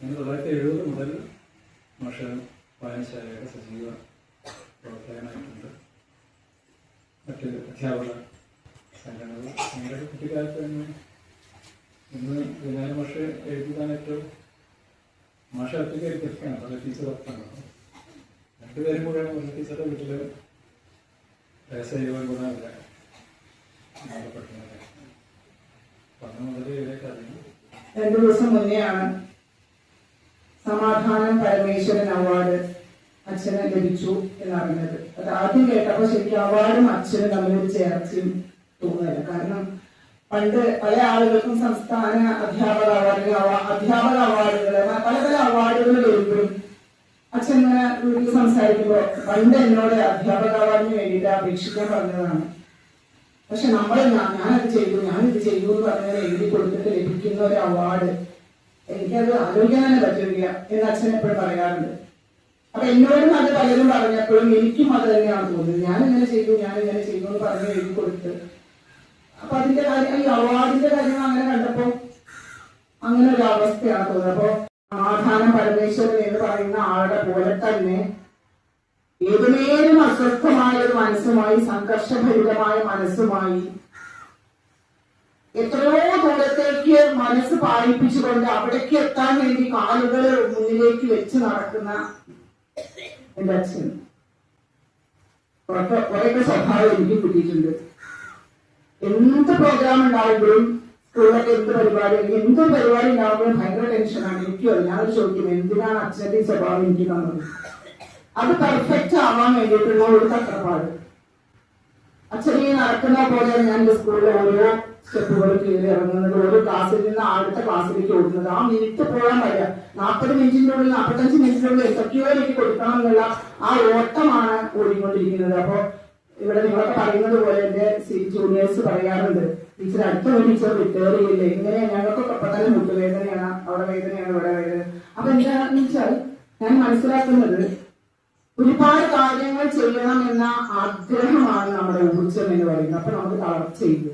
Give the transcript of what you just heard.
ഞാൻ തൊള്ളായിരത്തി എഴുപത് മുതൽ മാഷ വായനശാലയുടെ സജീവ പ്രവർത്തകനായിട്ടുണ്ട്. മറ്റ് അധ്യാപക സംഘടനകൾ. ഞങ്ങളുടെ കുട്ടിക്കാലത്ത് തന്നെ ഇന്ന് വിനായക മാഷ ഏറ്റവും മാഷ ഒറ്റയ്ക്ക് എഴുതിയാണ് പല ടീച്ചർ ഒപ്പാണ് രണ്ടുപേരും കൂടെയാണ് പല ടീച്ചറുടെ വീട്ടിൽ രഹസ്യജീവൻ ഗുണമില്ല അല്ല അപ്പം അന്ന് മുതൽ ഇതിലേക്ക് അറിയാം. രണ്ടു ദിവസം മുന്നെയാണ് സമാധാനം പരമേശ്വരൻ അവാർഡ് അച്ഛന് ലഭിച്ചു എന്നറിഞ്ഞത്. അത് ആദ്യം കേട്ടപ്പോൾ ശരിക്കും അവാർഡും അച്ഛനും തമ്മിൽ ചേർച്ചയും തോന്നുന്നില്ല. കാരണം പണ്ട് പല ആളുകൾക്കും സംസ്ഥാന അധ്യാപക അവാർഡുകൾ അവ- അധ്യാപക അവാർഡുകൾ പല പല അവാർഡുകൾ വരുമ്പോഴും അച്ഛൻ ഇങ്ങനെ വീട്ടിൽ സംസാരിക്കുമ്പോൾ പണ്ട് എന്നോട് അധ്യാപക അവാർഡിന് വേണ്ടിയിട്ട് അപേക്ഷിക്കാൻ പറഞ്ഞതാണ്. പക്ഷെ നമ്മൾ ഞാനത് ചെയ്തു ഞാനിത് ചെയ്തു എന്ന് പറഞ്ഞാൽ എഴുതി കൊടുത്തിട്ട് ലഭിക്കുന്ന ഒരു അവാർഡ് എനിക്കത് ആലോചിക്കാൻ തന്നെ പറ്റില്ല എന്ന് അച്ഛൻ എപ്പോഴും പറയാറുണ്ട്. അപ്പൊ എന്നോടും അത് പലരും പറഞ്ഞപ്പോഴും എനിക്കും അത് തന്നെയാണ് തോന്നുന്നത് ഞാൻ ഇങ്ങനെ ചെയ്തു ഞാൻ ഇങ്ങനെ ചെയ്തു എന്ന് പറഞ്ഞ് എഴുതി കൊടുത്ത്. അപ്പൊ അതിന്റെ കാര്യം ഈ അവാർഡിന്റെ കാര്യം അങ്ങനെ കണ്ടപ്പോ അങ്ങനെ ഒരു അവസ്ഥയാണ് തോന്നുന്നത് അപ്പോ സമാധാനം പരമേശ്വരൻ എന്ന് പറയുന്ന ആളുടെ പോലെ തന്നെ ഏതുനേരം അസ്വസ്ഥമായ ഒരു മനസ്സുമായി സംഘർഷഭരിതമായ മനസ്സുമായി എത്രയോ ദൂരത്തേക്ക് മനസ്സ് പാലിപ്പിച്ചുകൊണ്ട് അവിടേക്ക് എത്താൻ വേണ്ടി കാലുകൾ മുന്നിലേക്ക് വെച്ച് നടക്കുന്ന എന്റെ അച്ഛൻ. കുറെയൊക്കെ സ്വഭാവം എനിക്ക് കിട്ടിയിട്ടുണ്ട്. എന്ത് പ്രോഗ്രാം ഉണ്ടാവുമ്പോഴും സ്കൂളിലൊക്കെ എന്ത് പരിപാടി എന്ത് പരിപാടി ഉണ്ടാവുമ്പോഴും ഭയങ്കര ടെൻഷനാണ് എനിക്കും ഞാൻ ചോദിക്കും എന്തിനാണ് അച്ഛന്റെ ഈ സ്വഭാവം എനിക്ക് തന്നത്? അത് പെർഫെക്റ്റ് ആവാൻ വേണ്ടിയിട്ടുള്ള ഒരു തത്രപ്പാട്. അച്ഛനെ നടക്കുന്ന പോലെ ഞാൻ സ്കൂളിലെ ഓരോ സ്റ്റെപ്പുകൾ കയറി ഇറങ്ങുന്നത് ഓരോ ക്ലാസ്സിൽ നിന്ന് അടുത്ത ക്ലാസ്സിലേക്ക് ഓടുന്നത്. ആ മിനിറ്റ് പോകാൻ വരിക നാൽപ്പത് മിനിറ്റിന്റെ ഉള്ളിൽ നാൽപ്പത്തഞ്ച് മിനിറ്റിനുള്ളിൽ എനിക്ക് കൊടുക്കണം എന്നുള്ള ആ ഓട്ടമാണ് ഓടിക്കൊണ്ടിരിക്കുന്നത്. അപ്പൊ ഇവിടെ നിങ്ങളൊക്കെ പറയുന്നത് പോലെ എന്റെ ജൂനിയേഴ്സ് പറയാറുണ്ട് ടീച്ചർ അടുത്ത ഒരു ടീച്ചർ റിട്ടയർ ചെയ്യില്ല? ഇങ്ങനെ ഞങ്ങൾക്കൊക്കെ ഇപ്പൊ തന്നെ മുട്ടുവേദനയാണ് അവിടെ വേദനയാണ് ഇവിടെ വേദന അപ്പൊ എന്താണെന്ന് വെച്ചാൽ ഞാൻ മനസ്സിലാക്കുന്നത് ഒരുപാട് കാര്യങ്ങൾ ചെയ്യണം എന്ന ആഗ്രഹമാണ് നമ്മുടെ ഊർജം എന്ന് പറയുന്നത്. അപ്പൊ നമുക്ക് തളർച്ചയില്ല.